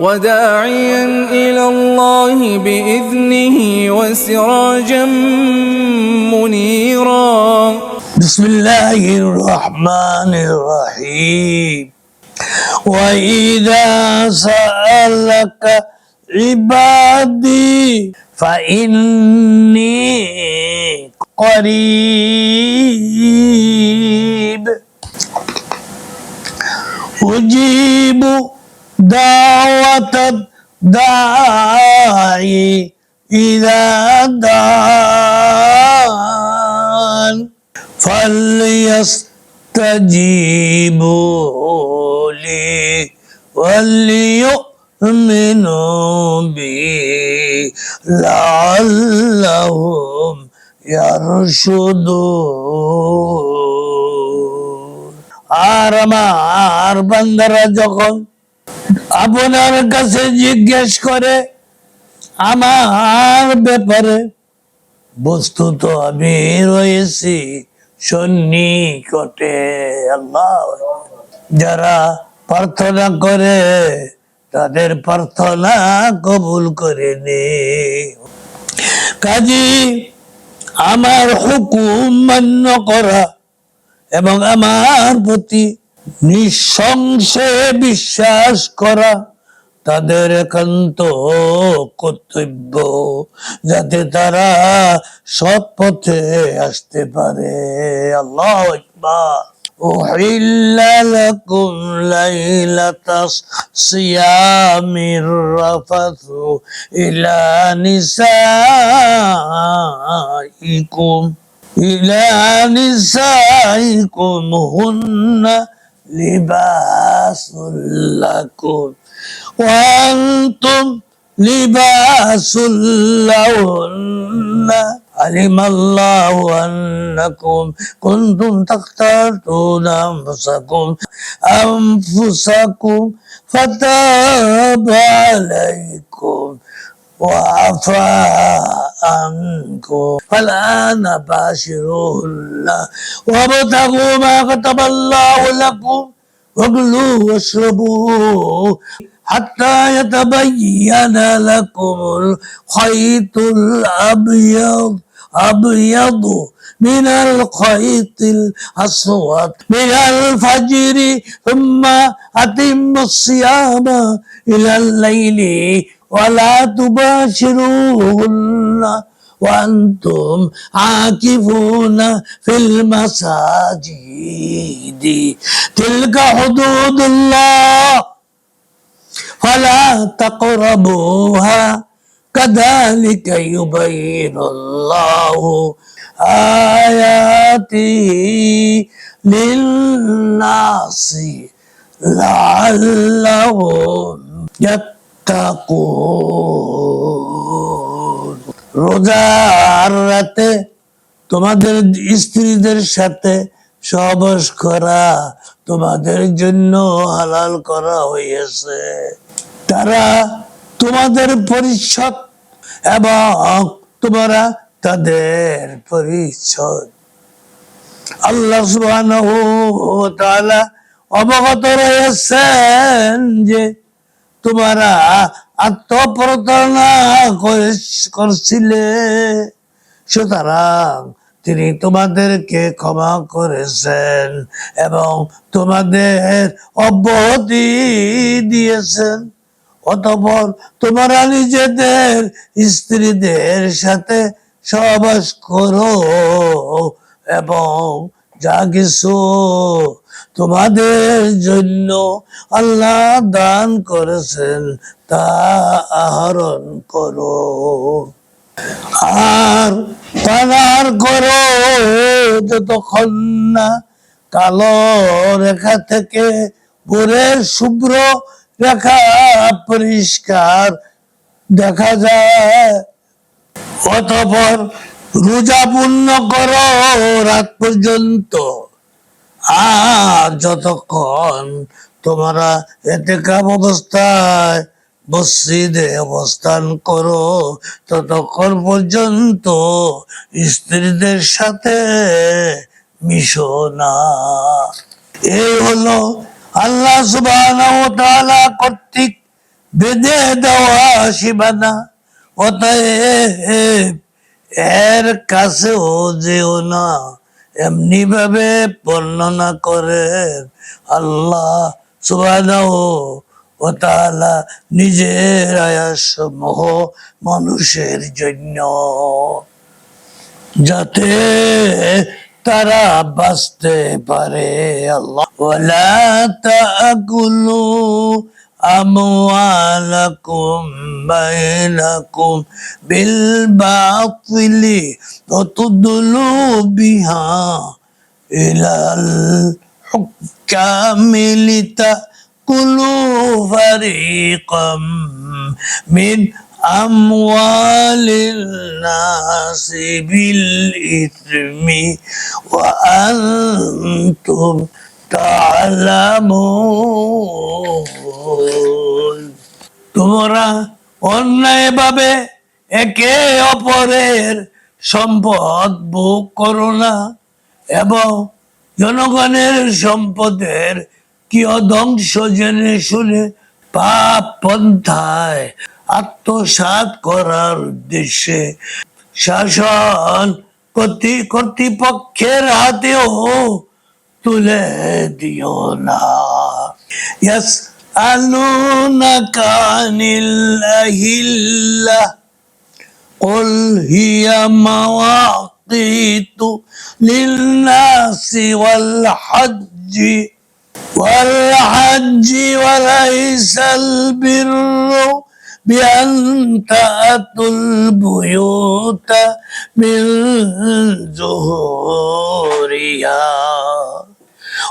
وداعيا إلى الله بإذنه وسراجا منيرا. بسم الله الرحمن الرحيم. وإذا سألك عبادي فإني قريب. أجيب دعوة الداعي إذا دعان فليستجيبوا لي وليؤمنوا بي لعلهم يرشدون আর আমার বান্দারা যখন আপনার কাছে জিজ্ঞেস করে আমার ব্যাপারে। বস্তুত আমি রয়েছি সন্নিকটে, আল্লাহ। যারা প্রার্থনা করে, তাদের প্রার্থনা কবুল করে নে। কাজী, আমার হুকুম মান্য করা এবং আমার প্রতি নিঃসংশে বিশ্বাস করা তাদের একান্ত কর্তব্য যাতে তারা সৎ পথে আসতে পারে আল্লাহ আকবার أحل لكم ليلة الصيام الرفث إلى نسائكم إلى نسائكم هن لباس لكم وأنتم لباس لهن. علم الله أنكم كنتم تختارون أنفسكم. أنفسكم فتاب عليكم وعفى عنكم فالآن باشروهن وابتغوا ما كتب الله لكم وكلوا واشربوا حتى يتبين لكم الخيط الأبيض أبيض من الخيط الأسود من الفجر ثم أتم الصيام إلى الليل. ولا تباشروهن وأنتم عاكفون في المساجد. تلك حدود الله. فلا تقربوها. كذلك يبين الله آياته للناس لعلهم يتقون. রোজার রাতে তোমাদের স্ত্রীদের সাথে সহবাস করা তোমাদের জন্য হালাল করা হয়েছে তারা তোমাদের পরিচ্ছদ এবং তোমরা তাদের পরিচ্ছদ। আল্লাহ তাআলা অবগত রয়েছেন যে তোমরা আত্মপ্রতারণা করে- করছিলে। সুতরাং তিনি তোমাদেরকে ক্ষমা করেছেন এবং তোমাদের অব্যাহতি দিয়েছেন। অতপর তোমরা নিজেদের স্ত্রীদের সাথে সহবাস করো এবং যা কিছু তোমাদের জন্য আল্লাহ দান করেছেন, তা আহরণ করো। আর পানার করো যতক্ষণ না কালো রেখা থেকে ভোরের শুভ্র রেখা পরিষ্কার দেখা যায়। অতপর রোজা পূর্ণ করো রাত পর্যন্ত। আর যতক্ষণ তোমরা এতে কাম অবস্থায় মসজিদে অবস্থান করো, ততক্ষণ পর্যন্ত স্ত্রীদের সাথে মিশো না। এই হলো আল্লাহ ওয়া কর্তৃক বেঁধে দেওয়া সীমানা। অতএব এর কাছেও যেও না, এমনি ভাবে বর্ণনা করে আল্লাহ সুবহানাহু ও তাআলা নিজের আয়াসমূহ মানুষের জন্য। যাতে তারা বাঁচতে পারে আল্লাহ। তাকুলু أموالكم بينكم بالباطل وتدلوا بها إلى الحكام لتأكلوا فريقا من أموال الناس بالإثم وأنتم তোমরা অন্যায়ভাবে একে অপরের সম্পদ ভোগ করো না এবং জনগণের সম্পদের কি অধ্বংস জেনে শুনে পাপ পন্থায় আত্মসাৎ করার উদ্দেশ্যে শাসন কর্তৃ, কর্তৃপক্ষের হাতেও তুলে দিও না يسألونك عن الأهلة قل هي مواقيت للناس والحج والحج وليس البر بأن تأتوا البيوت من ظهورها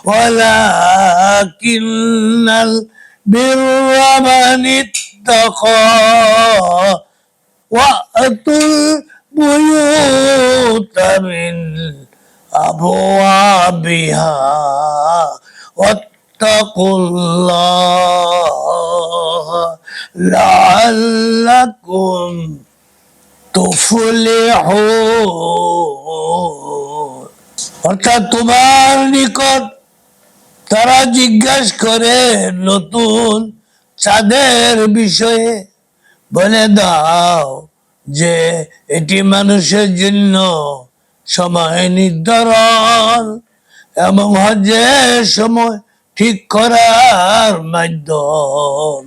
ولكن البر من اتقى وأتوا البيوت من أبوابها واتقوا الله لعلكم تفلحون অর্থাৎ তোমার নিকট তারা জিজ্ঞাসা করে নতুন চাঁদের বিষয়ে। বলে, দাও, যে এটি মানুষের জন্য সময় নির্ধারণ এবং হজের সময় ঠিক করার মাধ্যম।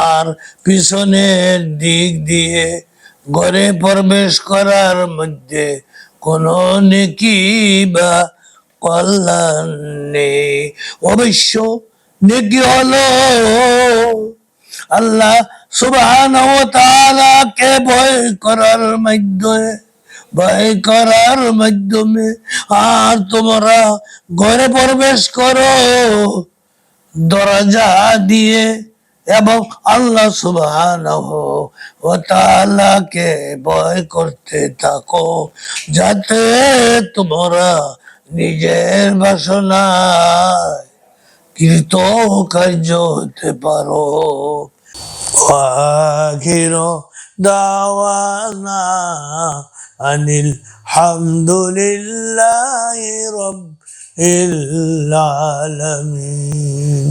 আর পিছনের দিক দিয়ে ঘরে প্রবেশ করার মধ্যে কোনো নেকি বা কল্যাণ অবশ্য নেকি হলো। আল্লাহ সুবহান কে ভয় করার মাধ্যমে, ভয় করার মাধ্যমে আর তোমরা ঘরে প্রবেশ করো, দরজা দিয়ে এবং আল্লাহ সুবহান ও তাআলাকে ভয় করতে থাকো, যাতে তোমরা নিজের বাসনায় কৃত কার্য হতে পারো। আখির দাওয়ানা আনিল হামদুলিল্লাহ রব আলামিন।